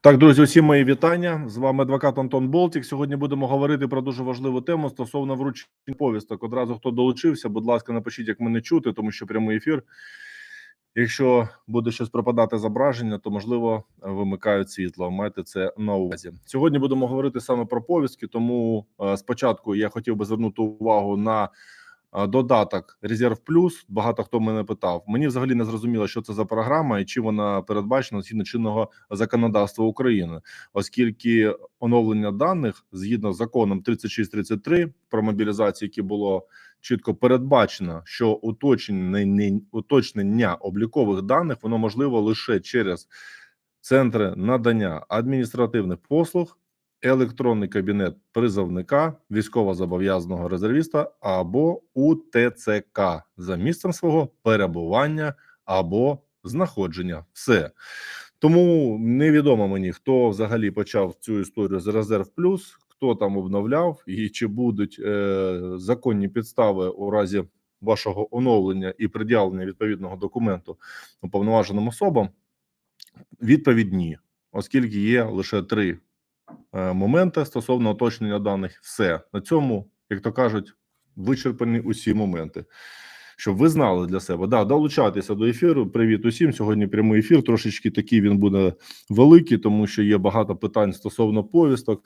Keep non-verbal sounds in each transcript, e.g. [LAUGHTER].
Так, друзі, усім мої вітання. З вами адвокат Антон Болтік. Сьогодні будемо говорити про дуже важливу тему стосовно вручення повісток. Одразу хто долучився, будь ласка, напишіть, як мене чути, тому що прямий ефір. Якщо буде щось пропадати зображення, то можливо вимикають світло. Майте це на увазі. Сьогодні будемо говорити саме про повістки. Тому е, спочатку я хотів би звернути увагу на додаток Резерв Плюс. Багато хто мене питав. Мені взагалі не зрозуміло, що це за програма і чи вона передбачена згідно чинного законодавства України, оскільки оновлення даних згідно з законом 3633 про мобілізацію, яке було чітко передбачено, що уточнення, уточнення облікових даних воно можливо лише через центри надання адміністративних послуг, електронний кабінет призовника, військовозобов'язаного резервіста або УТЦК за місцем свого перебування або знаходження. Все. Тому невідомо мені, хто взагалі почав цю історію з резерв плюс, хто там обновляв, і чи будуть е, законні підстави у разі вашого оновлення і пред'явлення відповідного документу уповноваженим особам. Відповідь ні, оскільки є лише три моменти стосовно уточнення даних. Все на цьому, як то кажуть, вичерпані усі моменти щоб ви знали для себе. Да, долучайтеся до ефіру. Привіт усім. Сьогодні прямий ефір. Трошечки такий він буде великий, тому що є багато питань стосовно повісток.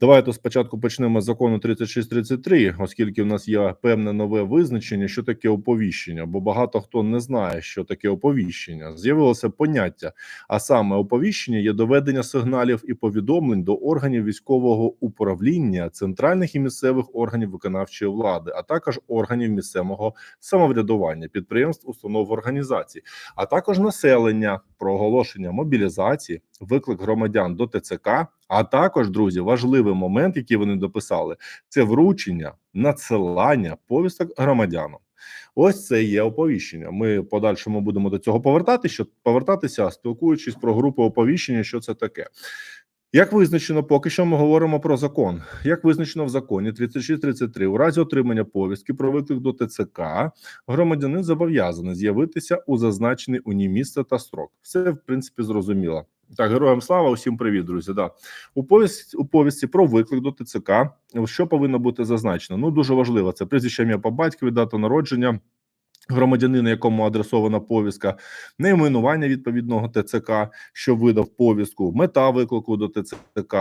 Давайте спочатку почнемо з закону 3633, оскільки в нас є певне нове визначення, що таке оповіщення, бо багато хто не знає, що таке оповіщення. З'явилося поняття, а саме оповіщення є доведення сигналів і повідомлень до органів військового управління, центральних і місцевих органів виконавчої влади, а також органів місцевого самоврядування самоврядування підприємств, установ організацій, а також населення про оголошення мобілізації, виклик громадян до ТЦК. А також друзі, важливий момент, який вони дописали, це вручення надсилання повісток громадянам. Ось це є оповіщення. Ми подальшому будемо до цього повертатися, повертатися, спілкуючись про групу оповіщення, що це таке. Як визначено, поки що ми говоримо про закон. Як визначено в законі 3633, у разі отримання повістки про виклик до ТЦК, громадянин зобов'язаний з'явитися у зазначений у ній місце та строк. Все в принципі зрозуміло. Так, героям слава, усім привіт, друзі. Да. У повісті, у повісті про виклик до ТЦК, що повинно бути зазначено? Ну дуже важливо. Це прізвище ім'я по батькові, дата народження громадянина, якому адресована повістка, найменування відповідного ТЦК, що видав повістку, мета виклику до ТЦК,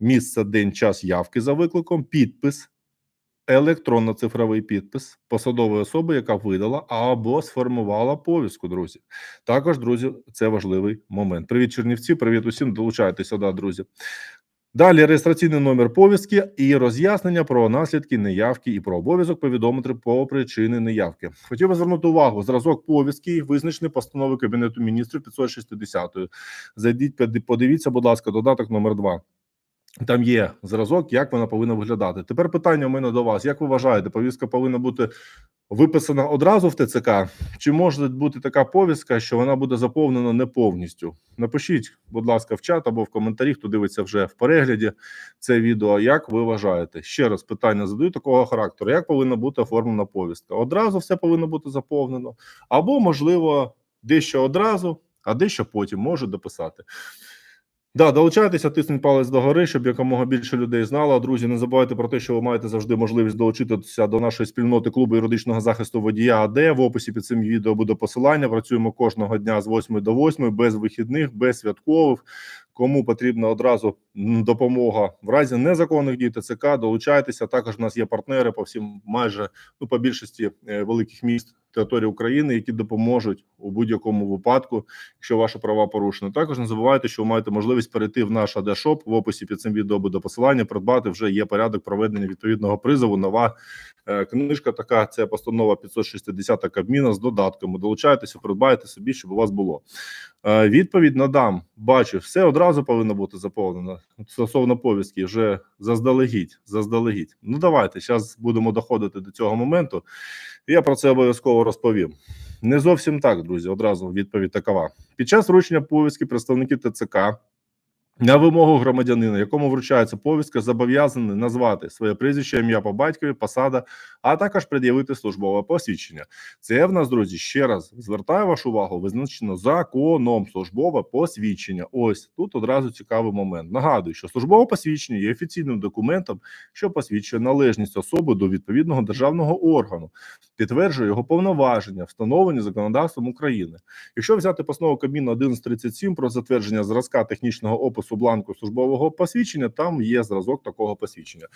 місце, день, час явки за викликом, підпис. Електронно-цифровий підпис посадової особи, яка видала або сформувала повістку. Друзі, також друзі, це важливий момент. Привіт, Чернівці. Привіт усім. Долучайтеся, да, друзі. Далі реєстраційний номер повістки і роз'яснення про наслідки неявки і про обов'язок повідомити про причини неявки. Хотів би звернути увагу. Зразок повістки визначений постанови кабінету міністрів 560. Зайдіть, подивіться, будь ласка, додаток номер 2 там є зразок, як вона повинна виглядати. Тепер питання у мене до вас: як ви вважаєте, повістка повинна бути виписана одразу в ТЦК? Чи може бути така повістка, що вона буде заповнена не повністю? Напишіть, будь ласка, в чат або в коментарі, хто дивиться вже в перегляді це відео. Як ви вважаєте? Ще раз питання задаю такого характеру: як повинна бути оформлена повістка? Одразу все повинно бути заповнено, або можливо дещо одразу, а дещо потім можу дописати. Да, долучайтеся, тисніть палець догори, щоб якомога більше людей знало. Друзі, не забувайте про те, що ви маєте завжди можливість долучитися до нашої спільноти клубу юридичного захисту водія. АД в описі під цим відео буде посилання. Працюємо кожного дня з 8 до 8, без вихідних, без святкових. Кому потрібна одразу допомога в разі незаконних дій ТЦК, долучайтеся. Також у нас є партнери по всім, майже ну по більшості е, великих міст території України, які допоможуть у будь-якому випадку, якщо ваші права порушені. Також не забувайте, що ви маєте можливість перейти в наш АДШОП. В описі під цим відео буде посилання. Придбати вже є порядок проведення відповідного призову. Нова е, книжка. Така це постанова 560 Кабміна з додатками. Долучайтеся, придбайте собі, щоб у вас було. Е, відповідь надам. Бачу, все одразу повинно бути заповнено. Стосовно повістки, вже заздалегідь. Заздалегідь. Ну давайте зараз будемо доходити до цього моменту. Я про це обов'язково розповім. Не зовсім так, друзі. Одразу відповідь такова. Під час вручення повістки представники ТЦК На вимогу громадянина, якому вручається повістка, зобов'язаний назвати своє прізвище, ім'я по батькові, посада, а також пред'явити службове посвідчення. Це в нас, друзі, ще раз звертаю вашу увагу, визначено законом службове посвідчення. Ось тут одразу цікавий момент. Нагадую, що службове посвідчення є офіційним документом, що посвідчує належність особи до відповідного державного органу, підтверджує його повноваження, встановлені законодавством України. Якщо взяти постанову Кабміну 1137 про затвердження зразка технічного опису бланку службового посвідчення, там є зразок такого посвідчення.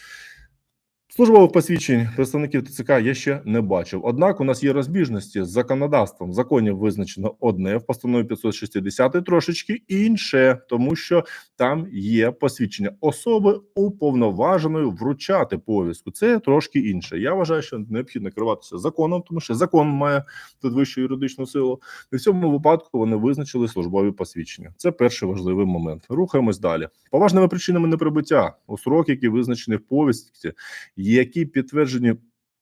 Службових посвідчень представників ТЦК я ще не бачив. Однак у нас є розбіжності з законодавством. В законі визначено одне в постанові 560 трошечки інше, тому що там є посвідчення особи уповноваженої вручати повістку. Це трошки інше. Я вважаю, що необхідно керуватися законом, тому що закон має тут вищу юридичну силу. І в цьому випадку вони визначили службові посвідчення. Це перший важливий момент. Рухаємось далі. Поважними причинами неприбуття у срок, які визначені в повістці, які підтверджені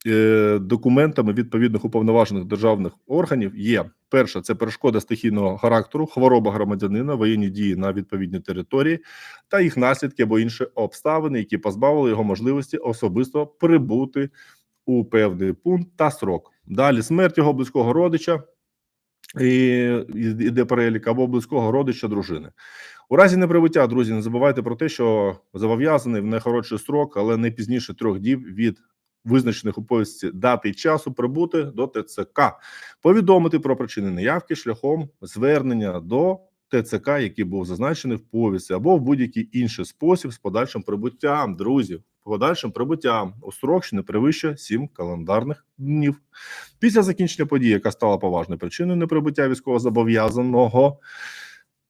е, документами відповідних уповноважених державних органів, є перша це перешкода стихійного характеру, хвороба громадянина, воєнні дії на відповідній території та їх наслідки або інші обставини, які позбавили його можливості особисто прибути у певний пункт та срок. Далі смерть його близького родича. І іде перелік або близького родича дружини. У разі неприбуття, друзі, не забувайте про те, що зобов'язаний в найкоротший строк, але не пізніше трьох діб від визначених у повістці дати часу прибути до ТЦК, повідомити про причини неявки шляхом звернення до ТЦК, який був зазначений в повістці, або в будь-який інший спосіб з подальшим прибуттям, друзі. Подальшим прибуттям у строк, що не перевищує 7 календарних днів. Після закінчення події, яка стала поважною причиною неприбуття військовозобов'язаного,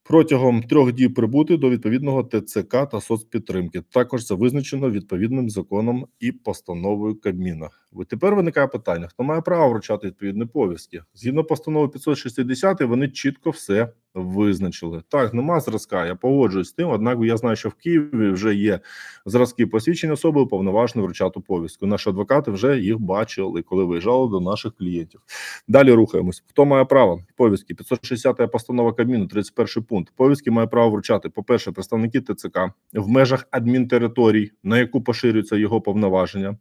протягом трьох діб прибути до відповідного ТЦК та соцпідтримки. Також це визначено відповідним законом і постановою Кабміна. Тепер виникає питання: хто має право вручати відповідні повістки? Згідно постанови 560, вони чітко все визначили. Так, нема зразка. Я погоджуюсь з тим. Однак я знаю, що в Києві вже є зразки посвідчення особи уповноваженої вручати повістку. Наші адвокати вже їх бачили, коли виїжджали до наших клієнтів. Далі рухаємось. Хто має право? Повістки 560 постанова Кабміну, 31 пункт. Повістки має право вручати. По перше, представники ТЦК в межах адмінтериторій, на яку поширюються його повноваження,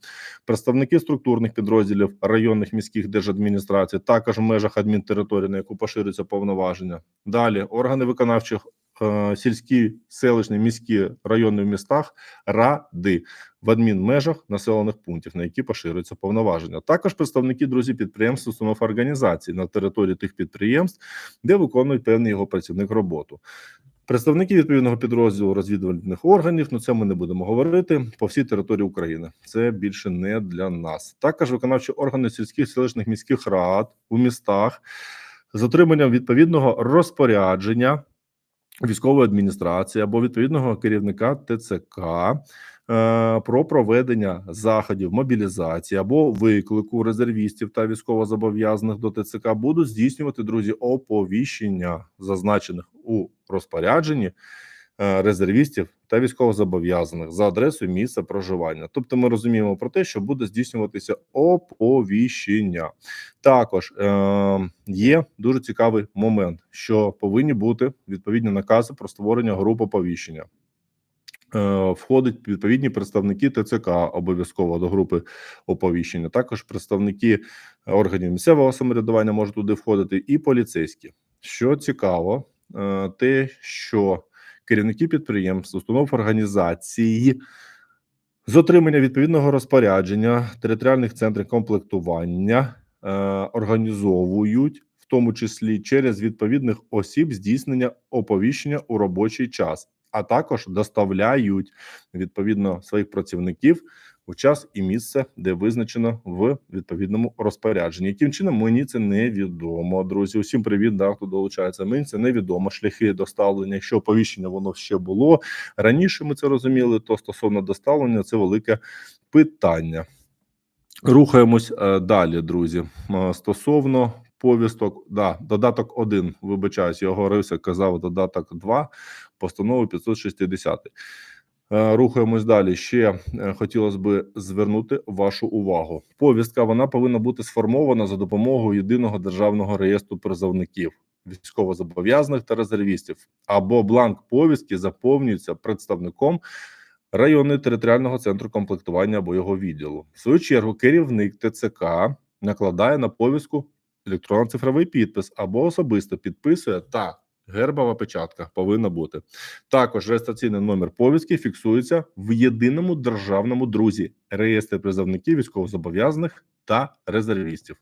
представники структурних підрозділів районних міських держадміністрацій, також в межах адмінтериторії, на яку поширюються повноваження. Далі органи виконавчих. е, Сільські, селищні, міські райони в містах ради в адмінмежах населених пунктів, на які поширюються повноваження. Також представники друзі підприємств, установ організацій на території тих підприємств, де виконують певний його працівник роботу. Представники відповідного підрозділу розвідувальних органів, ну це ми не будемо говорити по всій території України. Це більше не для нас. Також виконавчі органи сільських селищних міських рад у містах з отриманням відповідного розпорядження військової адміністрації або відповідного керівника ТЦК е, про проведення заходів мобілізації або виклику резервістів та військовозобов'язаних до ТЦК будуть здійснювати друзі оповіщення, зазначених у розпорядженні резервістів та військовозобов'язаних за адресою місця проживання. Тобто, ми розуміємо про те, що буде здійснюватися оповіщення. Також е, є дуже цікавий момент, що повинні бути відповідні накази про створення груп оповіщення. Е, Входить відповідні представники ТЦК обов'язково до групи оповіщення. Також представники органів місцевого самоврядування можуть туди входити, і поліцейські. Що цікаво, е, те, що керівники підприємств, установ організації з отримання відповідного розпорядження територіальних центрів комплектування е, організовують, в тому числі через відповідних осіб, здійснення оповіщення у робочий час, а також доставляють відповідно своїх працівників у час і місце, де визначено в відповідному розпорядженні. Яким чином мені це невідомо, друзі. Усім привіт, да, хто долучається. Мені це невідомо. Шляхи доставлення. Якщо оповіщення воно ще було раніше, ми це розуміли. То стосовно доставлення це велике питання. Рухаємось е, далі, друзі. Е, Стосовно повісток, да, додаток 1, вибачаюсь, я говорився, казав додаток 2, постанови 560. Е, Рухаємось далі. Ще е, хотілося б звернути вашу увагу. Повістка вона повинна бути сформована за допомогою єдиного державного реєстру призовників. військовозобов'язаних та резервістів, або бланк повістки заповнюється представником районної територіального центру комплектування або його відділу. В свою чергу керівник ТЦК накладає на повістку електронно-цифровий підпис або особисто підписує та гербова печатка повинна бути. Також реєстраційний номер повістки фіксується в єдиному державному друзі реєстрі призовників військовозобов'язаних та резервістів.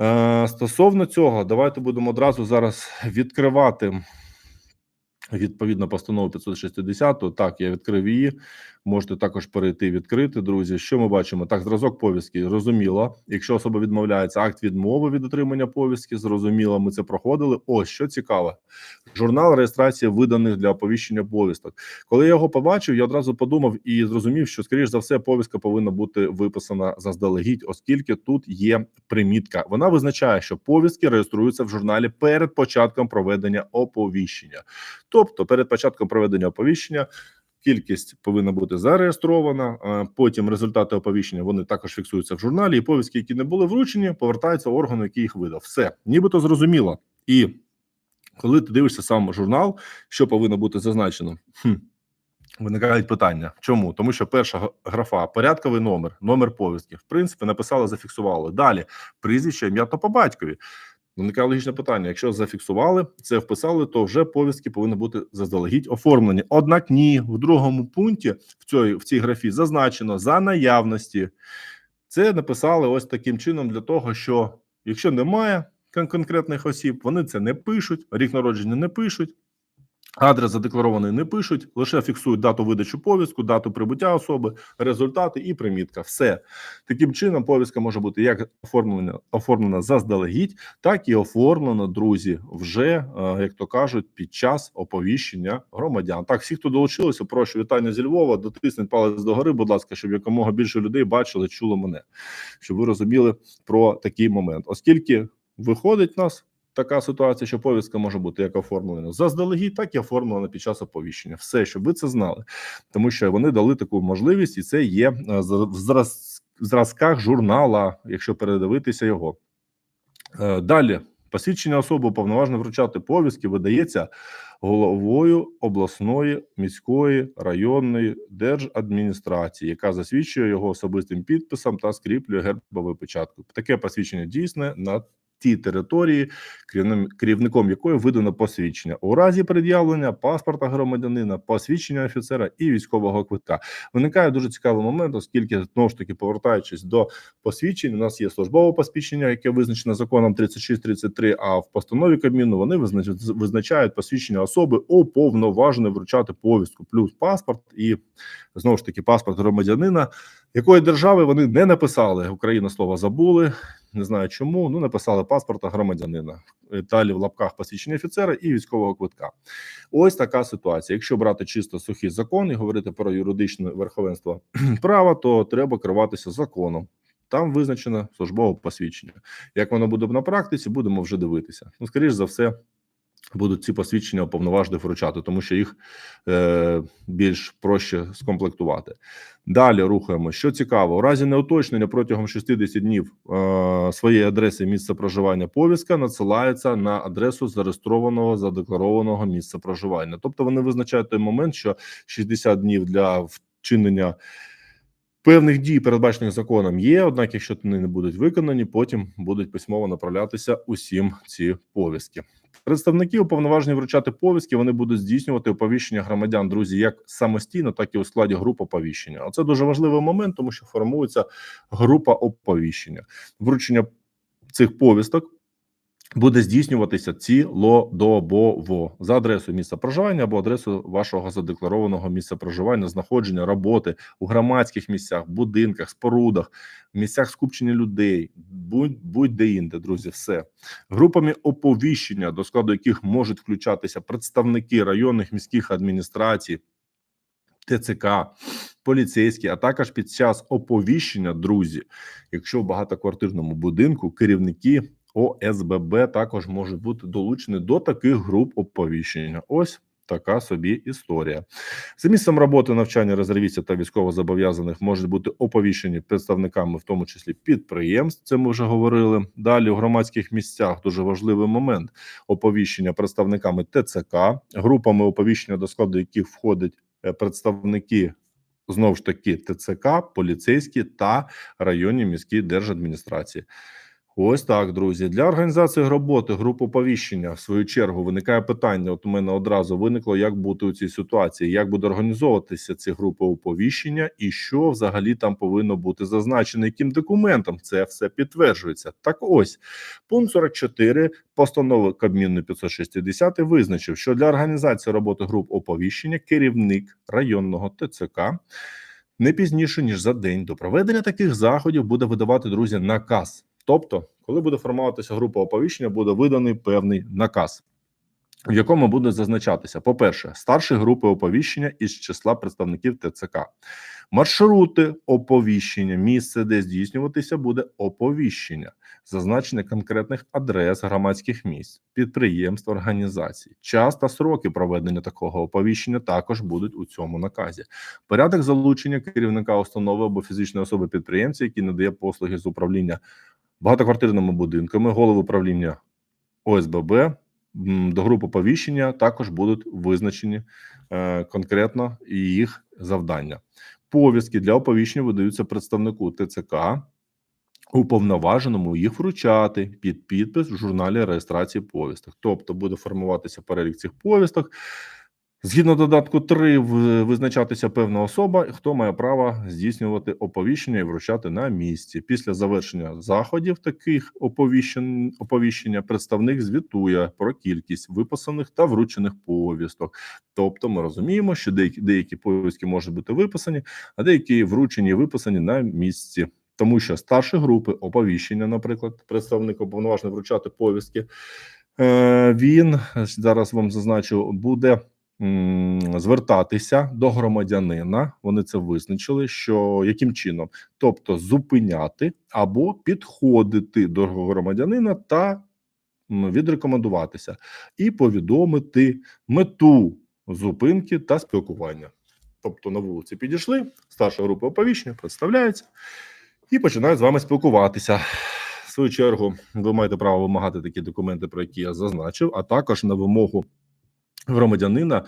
Е, стосовно цього, давайте будемо одразу зараз відкривати відповідно постанову 560. Так, я відкрив її. Можете також перейти відкрити, друзі. Що ми бачимо? Так, зразок повістки зрозуміло. Якщо особа відмовляється, акт відмови від отримання повістки, зрозуміло, ми це проходили. Ось що цікаве. Журнал реєстрації виданих для оповіщення повісток. Коли я його побачив, я одразу подумав і зрозумів, що скоріш за все повістка повинна бути виписана заздалегідь, оскільки тут є примітка. Вона визначає, що повістки реєструються в журналі перед початком проведення оповіщення. Тобто, перед початком проведення оповіщення. Кількість повинна бути зареєстрована. Потім результати оповіщення вони також фіксуються в журналі. І повістки, які не були вручені, повертаються органу, який їх видав. Все нібито зрозуміло. І коли ти дивишся сам журнал, що повинно бути зазначено? Хм. Виникають питання. Чому? Тому що перша графа порядковий номер, номер повістки. В принципі, написали, зафіксували. Далі прізвище, ім'я та по батькові. Виникає логічне питання: якщо зафіксували, це вписали, то вже повістки повинні бути заздалегідь оформлені. Однак ні, в другому пункті в цій, в цій графі зазначено за наявності. Це написали ось таким чином для того, що якщо немає конкретних осіб, вони це не пишуть, рік народження не пишуть. Адрес задекларований не пишуть, лише фіксують дату видачу повістку, дату прибуття особи, результати і примітка. Все таким чином, повістка може бути як оформлена оформлена заздалегідь, так і оформлена, друзі, вже е, як то кажуть, під час оповіщення громадян. Так, всі, хто долучилися, прошу вітання зі Львова. Дотисніть палець догори, будь ласка, щоб якомога більше людей бачили, чули мене, щоб ви розуміли про такий момент, оскільки виходить нас така ситуація, що повістка може бути як оформлена заздалегідь, так і оформлена під час оповіщення. Все, щоб ви це знали, тому що вони дали таку можливість, і це є е, в зраз- зразках журнала, якщо передивитися його. Е, Далі посвідчення особи уповноважено вручати повістки видається головою обласної міської районної держадміністрації, яка засвідчує його особистим підписом та скріплює гербовою печаткою. Таке посвідчення дійсне на тій території, керівником якої видано посвідчення у разі пред'явлення паспорта громадянина, посвідчення офіцера і військового квитка. Виникає дуже цікавий момент, оскільки знову ж таки повертаючись до посвідчень, у нас є службове посвідчення, яке визначено законом 3633, А в постанові Кабміну вони визнач- визначають посвідчення особи уповноваженої вручати повістку, плюс паспорт і знову ж таки паспорт громадянина. Якої держави вони не написали Україна слово забули, не знаю чому. Ну написали паспорта громадянина. Е, Далі в лапках посвідчення офіцера і військового квитка. Ось така ситуація. Якщо брати чисто сухий закон і говорити про юридичне верховенство [CLEARS THROAT] права, то треба керуватися законом. Там визначено службове посвідчення. Як воно буде на практиці, будемо вже дивитися. Ну, скоріш за все, будуть ці посвідчення уповноважених вручати, тому що їх е, більш проще скомплектувати. Далі рухаємо. Що цікаво, у разі неуточнення протягом 60 днів е, своєї адреси місця проживання повістка надсилається на адресу зареєстрованого задекларованого місця проживання. Тобто вони визначають той момент, що 60 днів для вчинення певних дій, передбачених законом, є. Однак, якщо вони не будуть виконані, потім будуть письмово направлятися усім ці повістки. Представники уповноважені вручати повістки. Вони будуть здійснювати оповіщення громадян, друзі, як самостійно, так і у складі груп оповіщення. Оце дуже важливий момент, тому що формується група оповіщення. Вручення цих повісток буде здійснюватися цілодобово за адресою місця проживання або адресою вашого задекларованого місця проживання, знаходження, роботи у громадських місцях, будинках, спорудах, місцях скупчення людей, будь будь-де інде, друзі, все. Групами оповіщення, до складу яких можуть включатися представники районних міських адміністрацій, ТЦК, поліцейські, а також під час оповіщення, друзі, якщо в багатоквартирному будинку керівники ОСББ також можуть бути долучені до таких груп оповіщення. Ось Така собі історія. За місцем роботи навчання резервістів та військовозобов'язаних можуть бути оповіщені представниками, в тому числі підприємств. Це ми вже говорили. Далі у громадських місцях дуже важливий момент оповіщення представниками ТЦК, групами оповіщення, до складу яких входять е, представники знову ж таки ТЦК, поліцейські та районні міські держадміністрації. Ось так, друзі. Для організації роботи груп оповіщення, в свою чергу, виникає питання. От у мене одразу виникло, як бути у цій ситуації, як буде організовуватися ці групи оповіщення, і що взагалі там повинно бути зазначено, яким документом це все підтверджується. Так ось пункт 44 постанови Кабміну 560 визначив, що для організації роботи груп оповіщення керівник районного ТЦК не пізніше ніж за день до проведення таких заходів буде видавати друзі наказ. Тобто, коли буде формуватися група оповіщення, буде виданий певний наказ, в якому буде зазначатися: по-перше, старші групи оповіщення із числа представників ТЦК, маршрути оповіщення, місце, де здійснюватися буде оповіщення, зазначення конкретних адрес громадських місць, підприємств, організацій, час та сроки проведення такого оповіщення також будуть у цьому наказі. Порядок залучення керівника установи або фізичної особи підприємця, який надає послуги з управління багатоквартирними будинками, голови управління ОСББ до групи повіщення також будуть визначені е, конкретно їх завдання. Повістки для оповіщення видаються представнику ТЦК, уповноваженому їх вручати під підпис в журналі реєстрації повісток. Тобто буде формуватися перелік цих повісток. Згідно додатку 3, визначатися певна особа, хто має право здійснювати оповіщення і вручати на місці. Після завершення заходів таких оповіщень оповіщення представник звітує про кількість виписаних та вручених повісток. Тобто, ми розуміємо, що деякі деякі повістки можуть бути виписані, а деякі вручені і виписані на місці. Тому що старші групи оповіщення, наприклад, представник уповноважений вручати повістки, е, він зараз вам зазначу, буде звертатися до громадянина. Вони це визначили, що яким чином, тобто зупиняти або підходити до громадянина та відрекомендуватися і повідомити мету зупинки та спілкування. Тобто на вулиці підійшли, старша група оповіщення представляється і починають з вами спілкуватися. В свою чергу, ви маєте право вимагати такі документи, про які я зазначив, а також на вимогу громадянина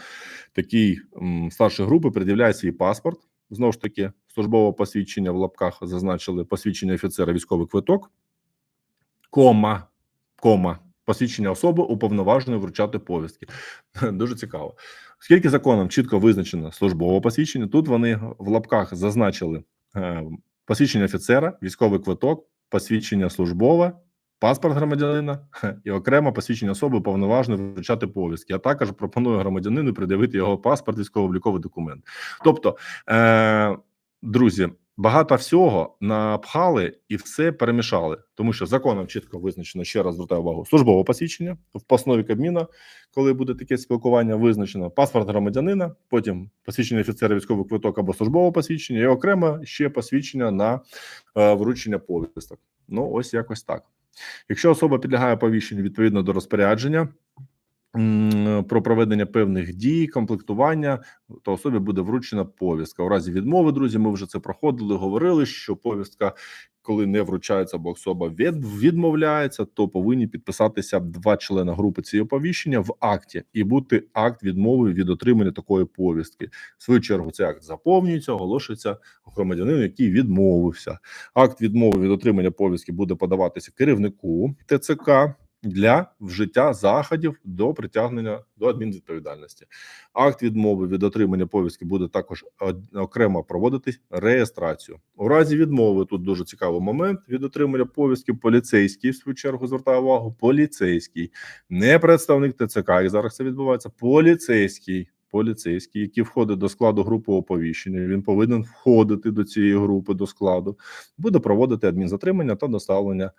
такий м, старшої групи пред'являє свій паспорт. Знову ж таки, службове посвідчення в лапках зазначили посвідчення офіцера військовий квиток, кома, кома, посвідчення особи уповноваженої вручати повістки. [LAUGHS] Дуже цікаво. Оскільки законом чітко визначено службове посвідчення, тут вони в лапках зазначили е, посвідчення офіцера, військовий квиток, посвідчення службове, паспорт громадянина і окремо посвідчення особи уповноваженої вручати повістки. А також пропоную громадянину пред'явити його паспорт, військово-обліковий документ. Тобто, е, друзі, багато всього напхали і все перемішали, тому що законом чітко визначено ще раз звертаю увагу службове посвідчення в постанові Кабміна, коли буде таке спілкування, визначено паспорт громадянина, потім посвідчення офіцера військовий квиток або службове посвідчення, і окремо ще посвідчення на е, вручення повісток. Ну ось якось так. Якщо особа підлягає повіщенню відповідно до розпорядження про проведення певних дій, комплектування, то особі буде вручена повістка. У разі відмови, друзі, ми вже це проходили, говорили, що повістка, коли не вручається або особа від, відмовляється, то повинні підписатися два члени групи цієї оповіщення в акті і бути акт відмови від отримання такої повістки. В свою чергу цей акт заповнюється, оголошується громадянину, який відмовився. Акт відмови від отримання повістки буде подаватися керівнику ТЦК для вжиття заходів до притягнення до адмінвідповідальності. Акт відмови від отримання повістки буде також окремо проводитись реєстрацію. У разі відмови тут дуже цікавий момент від отримання повістки. Поліцейський в свою чергу звертає увагу. Поліцейський, не представник ТЦК, як зараз це відбувається. Поліцейський. Поліцейський, який входить до складу групи оповіщення, він повинен входити до цієї групи до складу, буде проводити адмінзатримання та доставлення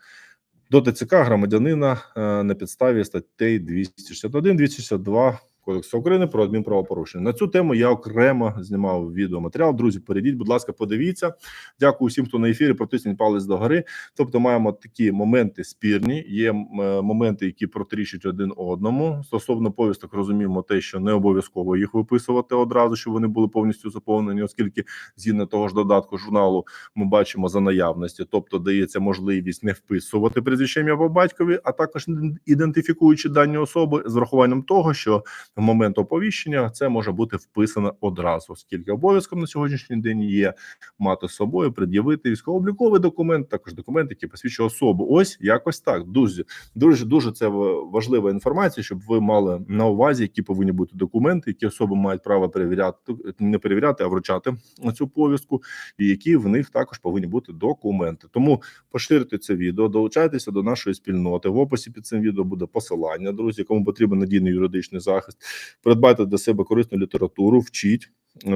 до ТЦК громадянина е, на підставі статей 261, 262 Кодексу України про адмінправопорушення. На цю тему я окремо знімав відеоматеріал. Друзі, перейдіть, будь ласка, подивіться. Дякую всім, хто на ефірі. Протисніть палець до гори. Тобто, маємо такі моменти спірні. Є е, моменти, які протирічать один одному. Стосовно повісток, розуміємо те, що не обов'язково їх виписувати одразу, щоб вони були повністю заповнені, оскільки згідно того ж додатку журналу ми бачимо за наявності, тобто дається можливість не вписувати прізвище ім'я по батькові, а також ідентифікуючи дані особи з врахуванням того, що момент оповіщення це може бути вписано одразу, оскільки обов'язком на сьогоднішній день є мати з собою, пред'явити військово-обліковий документ, також документ, який посвідчує особу. Ось якось так. Дуже дуже дуже це важлива інформація, щоб ви мали на увазі, які повинні бути документи, які особи мають право перевіряти, не перевіряти, а вручати цю повістку, і які в них також повинні бути документи. Тому поширюйте це відео, долучайтеся до нашої спільноти. В описі під цим відео буде посилання. Друзі, кому потрібен надійний юридичний захист, придбайте для себе корисну літературу, вчіть,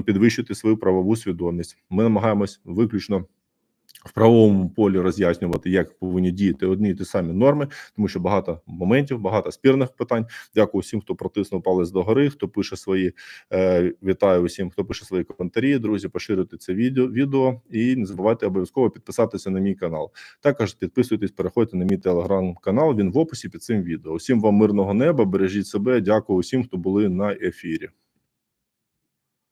підвищити свою правову свідомість. Ми намагаємось виключно. В правовому полі роз'яснювати, як повинні діяти одні і ті самі норми, тому що багато моментів, багато спірних питань. Дякую всім, хто протиснув палець до гори, хто пише свої е, вітаю усім, хто пише свої коментарі. Друзі, поширюйте це відео відео і не забувайте обов'язково підписатися на мій канал. Також підписуйтесь, переходьте на мій телеграм-канал. Він в описі під цим відео. Усім вам мирного неба, бережіть себе. Дякую усім, хто були на ефірі.